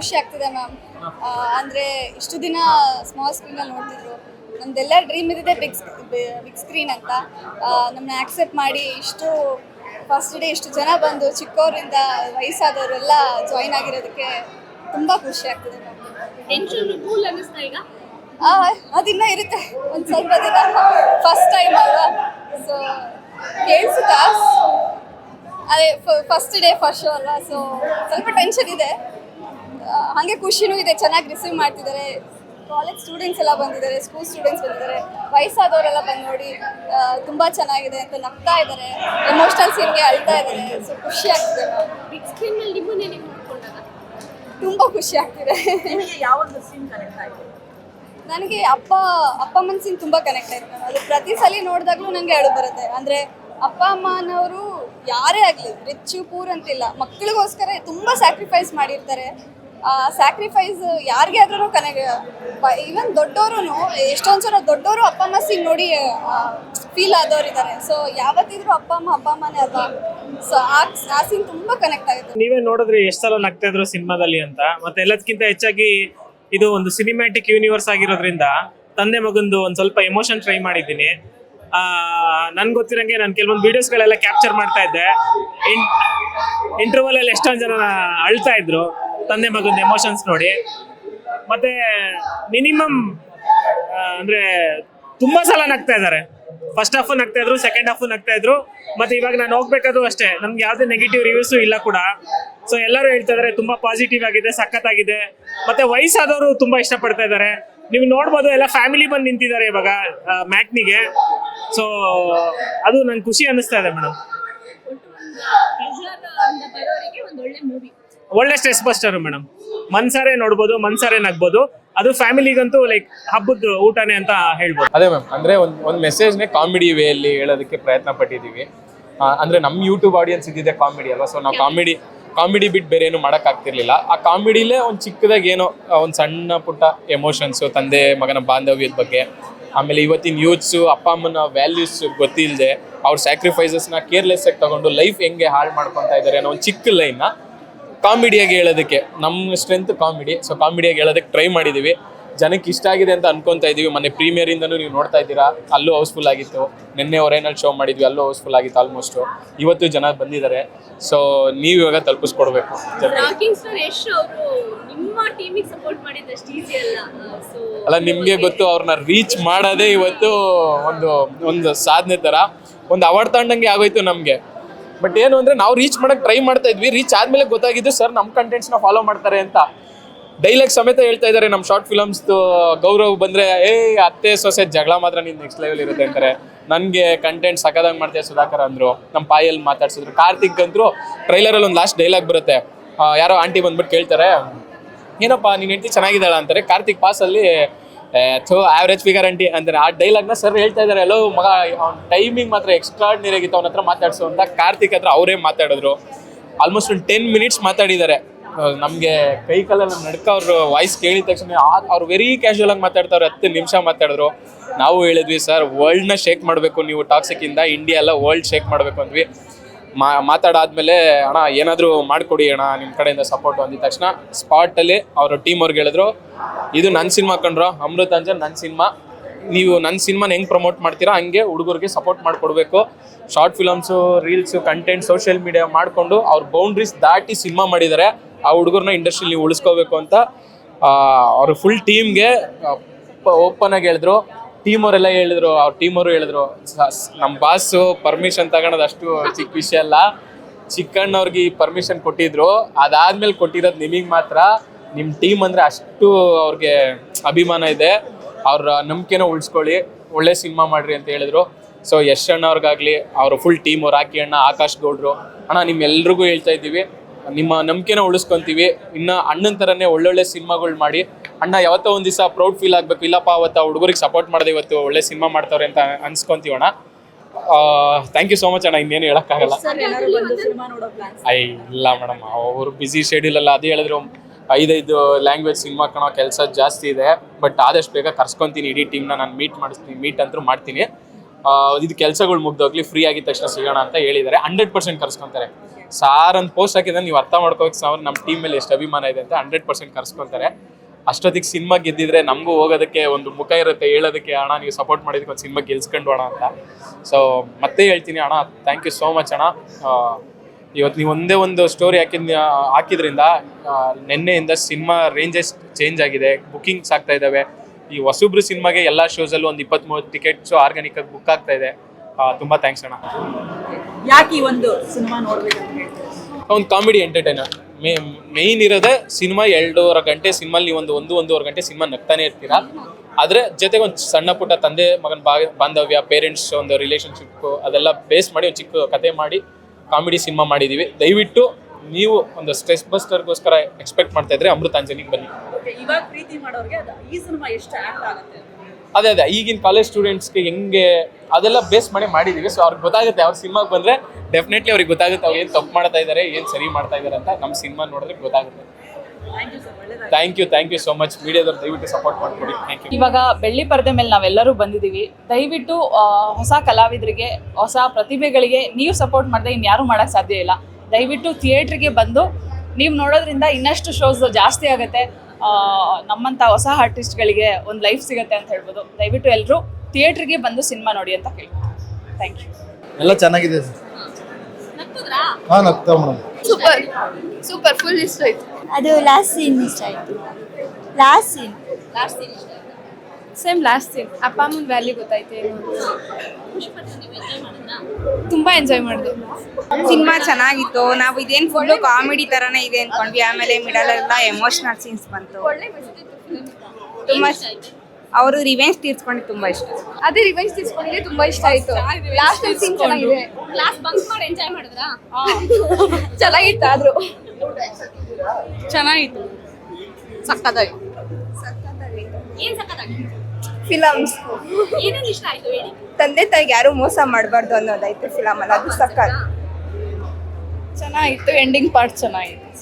ಖುಷಿ ಆಗ್ತಿದೆ ಮ್ಯಾಮ್. ಅಂದರೆ ಇಷ್ಟು ದಿನ ಸ್ಮಾಲ್ ಸ್ಕ್ರೀನಲ್ಲಿ ನೋಡ್ತಿದ್ರು. ನಮ್ದೆಲ್ಲ ಡ್ರೀಮ್ ಇದಿದೆ ಬಿಗ್ ಬಿಗ್ ಸ್ಕ್ರೀನ್ ಅಂತ. ನಮ್ಮನ್ನ ಆಕ್ಸೆಪ್ಟ್ ಮಾಡಿ ಇಷ್ಟು ಫಸ್ಟ್ ಡೇ ಇಷ್ಟು ಜನ ಬಂದು ಚಿಕ್ಕವರಿಂದ ವಯಸ್ಸಾದವರೆಲ್ಲ ಜಾಯಿನ್ ಆಗಿರೋದಕ್ಕೆ ತುಂಬ ಖುಷಿ ಆಗ್ತಿದೆ ಅದಿನ್ನ ಇರುತ್ತೆ. ಒಂದು ಸ್ವಲ್ಪ ದಿನ ಫಸ್ಟ್ ಟೈಮ್ ಅಲ್ವಾ? ಸೊ ಕೇಳಿಸುತ್ತಾ? ಅದೇ ಫಸ್ಟ್ ಡೇ ಫಸ್ಟ್ ಶೋ ಅಲ್ವಾ? ಸೊ ಸ್ವಲ್ಪ ಟೆನ್ಷನ್ ಇದೆ. ಹಾಗೆ ಖುಷಿನೂ ಇದೆ ಚೆನ್ನಾಗಿ ರಿಸೀವ್ ಮಾಡ್ತಿದ್ದಾರೆ. ಕಾಲೇಜ್ ಸ್ಟೂಡೆಂಟ್ಸ್ ಎಲ್ಲ ಬಂದಿದ್ದಾರೆ ಸ್ಕೂಲ್ ಸ್ಟೂಡೆಂಟ್ಸ್ ಬಂದಿದ್ದಾರೆ. ವಯಸ್ಸಾದವರೆಲ್ಲ ಬಂದು ನೋಡಿ ತುಂಬ ಚೆನ್ನಾಗಿದೆ ಅಂತ ನಗ್ತಾ ಇದ್ದಾರೆ. ಎಮೋಷ್ನಲ್ ಸೀನ್ಗೆ ಅಳ್ತಾ ಇದ್ದಾರೆ ಸೊ ಖುಷಿ ಆಗ್ತಿದೆ ಬಿಗ್ ಸ್ಕ್ರೀನ್ನಲ್ಲಿ ನಿಮ್ಮನ್ನೇ ನೀವು ನೋಡ್ಕೊಂಡಾಗ? ತುಂಬ ಖುಷಿ ಆಗ್ತಿದೆ. ಯಾವೊಂದು ಸೀನ್ ಕನೆಕ್ಟ್ ಆಯಿತು? ನನಗೆ ಅಪ್ಪ ಅಪ್ಪ ಅಮ್ಮನ ಸೀನ್ ತುಂಬ ಕನೆಕ್ಟ್ ಆಯ್ತು ನಾನು ಅದು ಪ್ರತಿ ಸಲ ನೋಡಿದಾಗಲೂ ನನಗೆ ಅಳು ಬರುತ್ತೆ. ಅಂದರೆ ಅಪ್ಪ ಅಮ್ಮನವರು ಯಾರೇ ಆಗಲಿ ರಿಚ್ ಪೂರ್ ಅಂತಿಲ್ಲ. ಮಕ್ಕಳಿಗೋಸ್ಕರ ತುಂಬ ಸ್ಯಾಕ್ರಿಫೈಸ್ ಮಾಡಿರ್ತಾರೆ. ಸ್ಯಾಕ್ರಿಫೈಸ್ ಯಾರಿಗೆ ಆದ್ರೂ ಕನೆಕ್ಟ್ ಈವನ್ ದೊಡ್ಡವರು ಎಷ್ಟೊಂದು ಸಲ ದೊಡ್ಡವರು ಅಪ್ಪ ಅಮ್ಮ ಸಿಂಗ್ ನೋಡಿ ಫೀಲ್ ಆದವ್ರು ಇದ್ದಾರೆ ಸೊ ಯಾವತ್ತಿದ್ರು ಅಪ್ಪ ಅಮ್ಮ, ಅಪ್ಪ ಅಮ್ಮನೇ ಅಲ್ವಾ? ಸೊ ಆ ಆ ಸೀನ್ ತುಂಬಾ ಕನೆಕ್ಟ್ ಆಗುತ್ತೆ. ನೀವೇ ನೋಡಿದ್ರೆ ಎಷ್ಟು ಸಲ ನಗ್ತಾ ಇದ್ರು ಸಿನಿಮಾದಲ್ಲಿ ಅಂತ. ಮತ್ತೆ ಎಲ್ಲದಕ್ಕಿಂತ ಹೆಚ್ಚಾಗಿ ಇದು ಒಂದು ಸಿನಿಮ್ಯಾಟಿಕ್ ಯೂನಿವರ್ಸ್ ಆಗಿರೋದ್ರಿಂದ ತಂದೆ ಮಗಂದು ಒಂದು ಸ್ವಲ್ಪ ಎಮೋಷನ್ ಟ್ರೈ ಮಾಡಿದ್ದೀನಿ. ನನ್ಗೆ ಗೊತ್ತಿರಂಗೆ ನಾನು ಕೆಲವೊಂದು ವಿಡಿಯೋಸ್ಗಳೆಲ್ಲ ಕ್ಯಾಪ್ಚರ್ ಮಾಡ್ತಾ ಇದ್ದೆ. ಇಂಟರ್ವಲ್ ಅಲ್ಲಿ ಎಷ್ಟೊಂದು ಜನ ಅಳ್ತಾ ಇದ್ರು. ತಂದೆ ಮಗನ ಎಮೋಷನ್ಸ್ ನೋಡಿ. ಮತ್ತೆ ಮಿನಿಮಮ್ ಅಂದ್ರೆ ತುಂಬಾ ಸಲ ನಗ್ತಾ ಇದ್ದಾರೆ. ಫಸ್ಟ್ ಹಾಫು ನಗ್ತಾ ಇದ್ರು ಸೆಕೆಂಡ್ ಹಾಫು ನಗ್ತಾ ಇದ್ರು. ಮತ್ತೆ ಇವಾಗ ನಾನು ಹೋಗ್ಬೇಕಾದ್ರು ಅಷ್ಟೇ. ನಮ್ಗೆ ಯಾವುದೇ ನೆಗೆಟಿವ್ ರಿವ್ಯೂಸ್ ಇಲ್ಲ ಕೂಡ. ಸೊ ಎಲ್ಲರೂ ಹೇಳ್ತಾ ಇದಾರೆ, ತುಂಬಾ ಪಾಸಿಟಿವ್ ಆಗಿದೆ ಸಖತ್ತಾಗಿದೆ ಮತ್ತೆ ವಯಸ್ಸಾದವರು ತುಂಬಾ ಇಷ್ಟಪಡ್ತಾ ಇದ್ದಾರೆ ನೀವು ನೋಡ್ಬೋದು ಎಲ್ಲ ಫ್ಯಾಮಿಲಿ ಬಂದು ನಿಂತಿದ್ದಾರೆ ಇವಾಗ ಮ್ಯಾಟ್ನಿಗೆ ಸೊ ಅದು ನಂಗೆ ಖುಷಿ ಅನಿಸ್ತಾ ಇದೆ ಮೇಡಮ್ ಒಳ್ಳೆ ಸ್ಟ್ರೆಸ್ ಬಸ್ಟರ್ ಮೇಡಮ್ ಮನ್ಸಾರೆ ನೋಡ್ಬೋದು ಮನ್ಸಾರೆ ನಗ್ಬೋದು. ಅದು ಫ್ಯಾಮಿಲಿಗಂತೂ ಲೈಕ್ ಹಬ್ಬದ ಊಟನೇ ಅಂತ ಹೇಳ್ಬೋದು. ಅದೇ ಮ್ಯಾಮ್ ಅಂದ್ರೆ ಒಂದ್ ಒಂದ್ ಮೆಸೇಜ್ನೇ ಕಾಮಿಡಿ ವೇ ಅಲ್ಲಿ ಹೇಳೋದಕ್ಕೆ ಪ್ರಯತ್ನ ಪಟ್ಟಿದ್ದೀವಿ. ಆ, ಅಂದ್ರೆ ನಮ್ಮ ಯೂಟ್ಯೂಬ್ ಆಡಿಯನ್ಸ್ ಇದ್ದಿದೆ ಕಾಮಿಡಿ ಅಲ್ವಾ? ಸೊ ನಾವು ಕಾಮಿಡಿ ಕಾಮಿಡಿ ಬಿಟ್ ಬೇರೆ ಏನು ಮಾಡಕ್ ಆಗ್ತಿರ್ಲಿಲ್ಲ. ಆ ಕಾಮಿಡಿಲೇ ಒಂದು ಚಿಕ್ಕದಾಗಿ ಏನೋ ಒಂದು ಸಣ್ಣ ಪುಟ್ಟ ಎಮೋಷನ್ಸು ತಂದೆ ಮಗನ ಬಾಂಧವ್ಯದ ಬಗ್ಗೆ. ಆಮೇಲೆ ಇವತ್ತಿನ ಯೂತ್ಸು ಅಪ್ಪ ಅಮ್ಮನ ವ್ಯಾಲ್ಯೂಸ್ ಗೊತ್ತಿಲ್ಲದೆ ಅವ್ರ ಕೇರ್ಲೆಸ್ ಆಗಿ ತಗೊಂಡು ಲೈಫ್ ಹೆಂಗೆ ಹಾಳು ಮಾಡ್ಕೊತಾ ಇದ್ದಾರೆ ಅನ್ನೋ ಒಂದು ಚಿಕ್ಕ ಲೈನ್ನ ಕಾಮಿಡಿಯಾಗಿ ಹೇಳೋದಕ್ಕೆ ನಮ್ಮ ಸ್ಟ್ರೆಂತ್ ಕಾಮಿಡಿ. ಸೊ ಕಾಮಿಡಿಯಾಗಿ ಹೇಳೋದಕ್ಕೆ ಟ್ರೈ ಮಾಡಿದ್ದೀವಿ ಜನಕ್ಕೆ ಇಷ್ಟ ಆಗಿದೆ ಅಂತ ಅನ್ಕೊಂತಾ ಇದೀವಿ. ಮೊನ್ನೆ ಪ್ರೀಮಿಯರ್ ಇಂದನೂ ನೀವು ನೋಡ್ತಾ ಇದ್ದೀರಾ? ಅಲ್ಲೂ ಹೌಸ್ಫುಲ್ ಆಗಿತ್ತು. ನಿನ್ನೆ ಹೊರೇನಲ್ಲಿ ಶೋ ಮಾಡಿದ್ವಿ ಅಲ್ಲೂ ಹೌಸ್ಫುಲ್ ಆಗಿತ್ತು ಆಲ್ಮೋಸ್ಟ್ ಇವತ್ತು ಜನ ಬಂದಿದ್ದಾರೆ. ಸೊ ನೀವು ಇವಾಗ ತಲುಪಿಸ್ಕೊಡ್ಬೇಕು. ಅಲ್ಲ. ನಿಮಗೆ ಗೊತ್ತು ಅವ್ರನ್ನ ರೀಚ್ ಮಾಡೋದೇ ಇವತ್ತು ಒಂದು ಒಂದು ಸಾಧನೆ ತರ. ಒಂದು ಅವಾರ್ಡ್ ತಗೊಂಡಂಗೆ ಆಗೋಯ್ತು ನಮ್ಗೆ. ಬಟ್ ಏನು ಅಂದ್ರೆ ನಾವು ರೀಚ್ ಮಾಡಕ್ ಟ್ರೈ ಮಾಡ್ತಾ ಇದ್ವಿ. ರೀಚ್ ಆದ್ಮೇಲೆ ಗೊತ್ತಾಗಿದ್ದು ಸರ್ ನಮ್ಮ ಕಂಟೆಂಟ್ಸ್ನ ಫಾಲೋ ಮಾಡ್ತಾರೆ ಅಂತ. ಡೈಲಾಗ್ ಸಮೇತ ಹೇಳ್ತಾ ಇದ್ದಾರೆ ನಮ್ಮ ಶಾರ್ಟ್ ಫಿಲಮ್ಸ್ ಗೌರವ್ ಬಂದ್ರೆ, ಏ, ಅತ್ತೆ ಸೊಸೆ ಜಗಳ ಮಾತ್ರ ನೀನ್ ನೆಕ್ಸ್ಟ್ ಲೆವೆಲ್ ಇರುತ್ತೆ ಅಂತಾರೆ. ನನ್ಗೆ ಕಂಟೆಂಟ್ ಸಕದಂಗ್ ಮಾಡ್ತೀಯ ಸುಧಾಕರ್ ಅಂದ್ರು. ನಮ್ಮ ಪಾಯಲ್ಲಿ ಮಾತಾಡ್ಸಿದ್ರು. ಕಾರ್ತಿಕ್ ಅಂದ್ರು ಟ್ರೈಲರ್ ಅಲ್ಲಿ ಒಂದು ಲಾಸ್ಟ್ ಡೈಲಾಗ್ ಬರುತ್ತೆ ಯಾರೋ ಆಂಟಿ ಬಂದ್ಬಿಟ್ಟು ಕೇಳ್ತಾರೆ. ಏನಪ್ಪ ನಿನ್ನ ಹೆಂಡತಿ ಚೆನ್ನಾಗಿದ್ದಾಳ ಅಂತಾರೆ. Karthik pass though average figure aunty ಅಂದ್ರೆ ಆ ಡೈಲಾಗ್ನ ಸರ್ ಹೇಳ್ತಾ ಇದಾರೆ ಎಲ್ಲೋ ಮಗ, ಅವ್ನ ಟೈಮಿಂಗ್ ಮಾತ್ರ ಎಕ್ಸ್ಟ್ರಾರ್ಡಿನರಿ ಆಗಿತ್ತು, ಅವನ ಹತ್ರ ಮಾತಾಡಿಸು ಅಂತ ಕಾರ್ತಿಕ್ ಹತ್ರ ಅವರೇ ಮಾತಾಡಿದ್ರು. ಆಲ್ಮೋಸ್ಟ್ ಒಂದು ಟೆನ್ ಮಿನಿಟ್ಸ್ ಮಾತಾಡಿದ್ದಾರೆ. ನಮಗೆ ಕೈ ಕಾಲೆಲ್ಲ ನಡ್ಕ ಅವ್ರ ವಾಯ್ಸ್ ಕೇಳಿದ ತಕ್ಷಣ ಅವ್ರು ವೆರಿ ಕ್ಯಾಶುವಲ್ ಆಗಿ ಮಾತಾಡ್ತಾರೆ ಹತ್ತು ನಿಮಿಷ ಮಾತಾಡಿದ್ರು. ನಾವು ಹೇಳಿದ್ವಿ ಸರ್ ವರ್ಲ್ಡ್ನ ಶೇಕ್ ಮಾಡಬೇಕು, ನೀವು ಟಾಕ್ಸಿಕ್ ಇಂದ ಇಂಡಿಯಾ ಎಲ್ಲ ವರ್ಲ್ಡ್ ಶೇಕ್ ಮಾಡಬೇಕು ಅಂದ್ವಿ. ಮಾ ಮಾತಾಡಾದ್ಮೇಲೆ, ಅಣ್ಣ, ಏನಾದರೂ ಮಾಡಿಕೊಡಿ ಅಣ್ಣ ನಿಮ್ಮ ಕಡೆಯಿಂದ ಸಪೋರ್ಟ್ ಅಂದಿದ ತಕ್ಷಣ ಸ್ಪಾಟಲ್ಲಿ ಅವರು ಟೀಮ್ ಅವ್ರಿಗೆ ಹೇಳಿದ್ರು, ಇದು ನನ್ನ ಸಿನಿಮಾ ಕಂಡ್ರೋ ಅಮೃತ್ ಅಂಜನ್ ನನ್ನ ಸಿನಿಮಾ ನೀವು ನನ್ನ ಸಿನಿಮಾನ ಹೆಂಗೆ ಪ್ರಮೋಟ್ ಮಾಡ್ತೀರಾ, ಹಂಗೆ ಹುಡುಗರಿಗೆ ಸಪೋರ್ಟ್ ಮಾಡಿಕೊಡ್ಬೇಕು. Short films reels content social media ಮಾಡಿಕೊಂಡು ಅವ್ರ ಬೌಂಡ್ರೀಸ್ ದಾಟಿ ಸಿನಿಮಾ ಮಾಡಿದ್ದಾರೆ ಆ ಹುಡುಗರನ್ನ ಇಂಡಸ್ಟ್ರಿಲಿ ನೀವು ಉಳಿಸ್ಕೋಬೇಕು ಅಂತ ಅವರು ಫುಲ್ ಟೀಮ್ಗೆ ಓಪನ್ ಆಗಿ ಹೇಳಿದ್ರು. ಟೀಮ್ ಅವರೆಲ್ಲ ಹೇಳಿದ್ರು, ಅವ್ರ ಟೀಮ್ ಅವರು ಹೇಳಿದ್ರು ನಮ್ಮ ಬಾಸು ಪರ್ಮಿಷನ್ ತಗೊಳೋದು ಅಷ್ಟು ಚಿಕ್ಕ ವಿಷಯ ಅಲ್ಲ. ಚಿಕ್ಕಣ್ಣವ್ರಿಗೆ ಈ ಪರ್ಮಿಷನ್ ಕೊಟ್ಟಿದ್ರು. ಅದಾದ್ಮೇಲೆ ಕೊಟ್ಟಿರೋದು ನಿಮಗೆ ಮಾತ್ರ ನಿಮ್ಮ ಟೀಮ್ ಅಂದ್ರೆ ಅಷ್ಟು ಅವ್ರಿಗೆ ಅಭಿಮಾನ ಇದೆ. ಅವ್ರ ನಂಬಿಕೆನ ಉಳಿಸ್ಕೊಳ್ಳಿ. ಒಳ್ಳೆ ಸಿನಿಮಾ ಮಾಡ್ರಿ ಅಂತ ಹೇಳಿದ್ರು. ಸೊ ಯಶ್ ಅಣ್ಣವ್ರಿಗಾಗಲಿ ಅವ್ರ ಫುಲ್ ಟೀಮ್ ರಾಕಿ ಅಣ್ಣ ಆಕಾಶ್ ಗೌಡ್ರು, ಅಣ್ಣ, ನಿಮ್ಮೆಲ್ರಿಗೂ ಹೇಳ್ತಾ ಇದ್ದೀವಿ. ನಿಮ್ಮ ನಂಬಿಕೆನ ಉಳಿಸ್ಕೊಂತೀವಿ. ಇನ್ನ ಅಣ್ಣನ ಥರನೇ ಒಳ್ಳೊಳ್ಳೆ ಸಿನಿಮಾಗಳು ಮಾಡಿ ಅಣ್ಣ ಯಾವತ್ತೋ ಒಂದು ದಿವಸ ಪ್ರೌಡ್ ಫೀಲ್ ಆಗಬೇಕು. ಇಲ್ಲಪ್ಪ ಅವತ್ತು ಆ ಹುಡುಗರಿಗೆ ಸಪೋರ್ಟ್ ಮಾಡಿದೆ ಇವತ್ತು ಒಳ್ಳೆ ಸಿನಿಮಾ ಮಾಡ್ತಾವ್ರೆ ಅಂತ ಅನ್ಸ್ಕೊಂತೀವಣ್ಣ ಥ್ಯಾಂಕ್ ಯು ಸೋ ಮಚ್ ಅಣ್ಣ ಇನ್ನೇನು ಹೇಳೋಕ್ಕಾಗಲ್ಲ. ಐ ಇಲ್ಲ ಮೇಡಮ್ ಅವರು ಬ್ಯುಸಿ ಶೆಡ್ಯೂಲ್ ಅಲ್ಲ ಅದೇ ಹೇಳಿದ್ರು. ಐದೈದು ಲ್ಯಾಂಗ್ವೇಜ್ ಸಿನಿಮಾ ಕಣೋ ಕೆಲಸ ಜಾಸ್ತಿ ಇದೆ ಬಟ್ ಆದಷ್ಟು ಬೇಗ ಕರ್ಸ್ಕೊಂತೀನಿ ಇಡೀ ಟೀಮ್ನ ನಾನು ಮೀಟ್ ಮಾಡಿಸ್ತೀನಿ ಮೀಟ್ ಅಂತೂ ಮಾಡ್ತೀನಿ. ಇದು ಕೆಲಸಗಳು ಮುಗ್ದೋಗ್ಲಿ ಫ್ರೀ ಆಗಿದ ತಕ್ಷಣ ಸಿಗೋಣ ಅಂತ ಹೇಳಿದ್ದಾರೆ ಹಂಡ್ರೆಡ್ ಪರ್ಸೆಂಟ್ ಕರ್ಸ್ಕೊತಾರೆ. ಸಾರ್ ಅಂತ ಪೋಸ್ಟ್ ಹಾಕಿದ್ರೆ ನೀವು ಅರ್ಥ ಮಾಡ್ಕೋಬೇಕು ಸಾರ್ ನಮ್ಮ ಟೀಮ್ ಮೇಲೆ ಎಷ್ಟು ಅಭಿಮಾನ ಇದೆ ಅಂತ ಹಂಡ್ರೆಡ್ ಪರ್ಸೆಂಟ್ ಕರ್ಸ್ಕೊಂತಾರೆ. ಅಷ್ಟೊತ್ತಿಗೆ ಸಿನಿಮಾ ಗೆದ್ದಿದ್ರೆ ನಮಗೂ ಹೋಗೋದಕ್ಕೆ ಒಂದು ಮುಖ ಇರುತ್ತೆ ಹೇಳೋದಕ್ಕೆ ಅಣ್ಣ ನೀವು ಸಪೋರ್ಟ್ ಮಾಡಿದಕ್ಕೆ ಒಂದು ಸಿನಿಮಾ ಗೆಲ್ಸ್ಕೊಂಡು ಅಣ್ಣ ಅಂತ. ಸೊ ಮತ್ತೆ ಹೇಳ್ತೀನಿ ಅಣ್ಣ ಥ್ಯಾಂಕ್ ಯು ಸೋ ಮಚ್ ಅಣ್ಣ. ಇವತ್ತು ನೀವು ಒಂದೇ ಒಂದು ಸ್ಟೋರಿ ಹಾಕಿದ ಹಾಕಿದ್ರಿಂದ ನಿನ್ನೆಯಿಂದ ಸಿನಿಮಾ ರೇಂಜಸ್ ಚೇಂಜ್ ಆಗಿದೆ ಬುಕ್ಕಿಂಗ್ಸ್ ಆಗ್ತಾ ಇದ್ದಾವೆ. ಈ ಹೊಸಬ್ರು ಸಿನಿಮಾಗೆ ಎಲ್ಲ ಶೋಸಲ್ಲೂ ಒಂದು ಇಪ್ಪತ್ತ್ ಮೂವತ್ತು ಟಿಕೆಟ್ಸು ಆರ್ಗಾನಿಕ್ ಆಗಿ ಬುಕ್ ಆಗ್ತಾ ಇದೆ. ತುಂಬ ಥ್ಯಾಂಕ್ಸ್ ಅಣ್ಣ. ಯಾಕೆ ಒಂದು ಸಿನಿಮಾ ನೋಡಬೇಕು ಒಂದು ಕಾಮಿಡಿ ಎಂಟರ್ಟೈನರ್ ಮೇ ಮೇಯ್ನ್ ಇರೋದೇ ಸಿನಿಮಾ ಎರಡೂವರೆ ಗಂಟೆ ಸಿನಿಮಾ ನೀವು ಒಂದು ಒಂದು, ಒಂದೂವರೆ ಗಂಟೆ ಸಿನಿಮಾ ನಗ್ತಾನೆ ಇರ್ತೀರಾ? ಆದರೆ ಜೊತೆಗೆ ಒಂದು ಸಣ್ಣ ಪುಟ್ಟ ತಂದೆ ಮಗನ ಬಾ ಬಾಂಧವ್ಯ ಪೇರೆಂಟ್ಸ್ ಒಂದು ರಿಲೇಷನ್ಶಿಪ್ಪು ಅದೆಲ್ಲ ಬೇಸ್ ಮಾಡಿ ಒಂದು ಚಿಕ್ಕ ಕತೆ ಮಾಡಿ ಕಾಮಿಡಿ ಸಿನಿಮಾ ಮಾಡಿದ್ದೀವಿ ದಯವಿಟ್ಟು ನೀವು ಒಂದು ಸ್ಟ್ರೆಸ್ ಬಸ್ಟರ್ಗೋಸ್ಕರ ಎಕ್ಸ್ಪೆಕ್ಟ್ ಮಾಡ್ತಾ ಇದ್ರೆ ಅಮೃತಾಂಜನಿಗೆ ಬನ್ನಿ. ಇವಾಗ ಪ್ರೀತಿ ಮಾಡೋರಿಗೆ ಈ ಸಿನಿಮಾ ಎಷ್ಟು ಆಗುತ್ತೆ ಅದೇ ಅದೇ ಈಗಿನ ಕಾಲೇಜ್ ಸ್ಟೂಡೆಂಟ್ಸ್ಗೆ ಹೆಂಗೆ ಅದೆಲ್ಲ ಬೇಸ್ ಮಾಡಿ ಮಾಡಿದ್ದೀವಿ ಸೊ ಅವ್ರಿಗೆ ಗೊತ್ತಾಗುತ್ತೆ ಅವ್ರ ಸಿನಿಮಾಗೆ ಬಂದರೆ ಡೆಫಿನೆಟ್ಲಿ ಅವ್ರಿಗೆ ಗೊತ್ತಾಗುತ್ತೆ ಅವ್ರು ಏನು ತಪ್ಪು ಮಾಡ್ತಾ ಇದ್ದಾರೆ ಏನು ಸರಿ ಮಾಡ್ತಾ ಇದ್ದಾರೆ ಅಂತ ನಮ್ಮ ಸಿನಿಮಾ ನೋಡಿದ್ರೆ ಗೊತ್ತಾಗುತ್ತೆ. Thank you sir ಒಳ್ಳೆದಾಗಿ thank you thank you so much ಮೀಡಿಯಾದವ್ರು ದಯವಿಟ್ಟು ಸಪೋರ್ಟ್ ಮಾಡ್ಕೊಡಿ. ಥ್ಯಾಂಕ್ ಯು ಇವಾಗ ಬೆಳ್ಳಿ ಪರದೆ ಮೇಲೆ ನಾವೆಲ್ಲರೂ ಬಂದಿದ್ದೀವಿ. ದಯವಿಟ್ಟು ಹೊಸ ಕಲಾವಿದರಿಗೆ ಹೊಸ ಪ್ರತಿಭೆಗಳಿಗೆ ನೀವು ಸಪೋರ್ಟ್ ಮಾಡಿದ್ರೆ ಇನ್ಯಾರೂ ಮಾಡೋಕ್ಕೆ ಸಾಧ್ಯ ಇಲ್ಲ. ದಯವಿಟ್ಟು ಥಿಯೇಟ್ರಿಗೆ ಬಂದು ನೀವು ನೋಡೋದ್ರಿಂದ ಇನ್ನಷ್ಟು ಶೋಸ್ ಜಾಸ್ತಿ ಆಗುತ್ತೆ. ನಮ್ಮಂಥ ಹೊಸ ಆರ್ಟಿಸ್ಟ್ಗಳಿಗೆ ಒಂದು ಲೈಫ್ ಸಿಗುತ್ತೆ ಅಂತ ಹೇಳ್ಬೋದು. ದಯವಿಟ್ಟು ಎಲ್ಲರೂ ಥಿಯೇಟ್ರಿಗೆ ಬಂದು ಸಿನಿಮಾ ನೋಡಿ ಅಂತ ಕೇಳ್ಬೋದು ಥ್ಯಾಂಕ್ ಯು ಎಲ್ಲ ಚೆನ್ನಾಗಿದೆ ಸರ್. ಹಾಂ ಮೇಡಮ್ ಸೂಪರ್. ಸೂಪರ್. ಫುಲ್ ಇಷ್ಟ ಆಯ್ತು. ಅದು ಲಾಸ್ಟ್ ಸೀನ್ ಇಷ್ಟ ಆಯಿತು. Last scene last scene? Same last scene ಅಪ್ಪ ಅಮ್ಮನ ವ್ಯಾಲ್ಯೂ ಗೊತ್ತಾಯ್ತು ಏನು ಎಂಜಾಯ್ ಮಾಡಿದ್ರಾ ತುಂಬಾ ಎಂಜಾಯ್ ಮಾಡಿದೆ ಸಿನಿಮಾ ಚೆನ್ನಾಗಿತ್ತು. ನಾವು ಇದೇನು ಫುಲ್ಲು ಕಾಮಿಡಿ ತರಾನೇ ಇದೆ ಅನ್ಕೊಂಡ್ವಿ. ಆಮೇಲೆ ಮಿಡಲ್ ಎಲ್ಲ ಎಮೋಷನಲ್ ಸೀನ್ಸ್ ಬಂತು. ತುಂಬಾ ಇಷ್ಟ ಅವರು ರಿವೆಂಜ್ ತೀರ್ಸ್ಕೊಂಡು ತುಂಬಾ ಇಷ್ಟ. ಅದೇ ರಿವೆಂಜ್ ತೀರ್ಸ್ಕೊಂಡ್ರೆ ತುಂಬಾ ಇಷ್ಟ ಆಯ್ತು. ಲಾಸ್ಟ್ ಸೀನ್ ಚೆನ್ನಾಗಿದೆ. ಕ್ಲಾಸ್ ಬಂಕ್ ಮಾಡಿ ಎಂಜಾಯ್ ಮಾಡಿದ್ರಾ? ಚೆನ್ನಾಗಿತ್ತು ಆದ್ರೂ. ಚೆನ್ನಾಗಿತ್ತು. ಸಕ್ಕತ್ತಾಗಿ ಏನ್ ಸಕ್ಕತ್ತಾಗಿತ್ತು ಫಿಲಮ್ಸ್ ಏನೇನ್ ಇಷ್ಟ ಆಯ್ತು ಹೇಳಿ? ತಂದೆ ತಾಯಿಗೆ ಯಾರು ಮೋಸ ಮಾಡಬಾರ್ದು ಅನ್ನೋದೈತೆ ಫಿಲಮ್ ಅಲ್ಲ. ಅದು ಸಕ್ಕತ್ ಚೆನ್ನಾಗಿತ್ತು ಎಂಡಿಂಗ್ ಪಾರ್ಟ್ ಚೆನ್ನಾಗಿತ್ತು.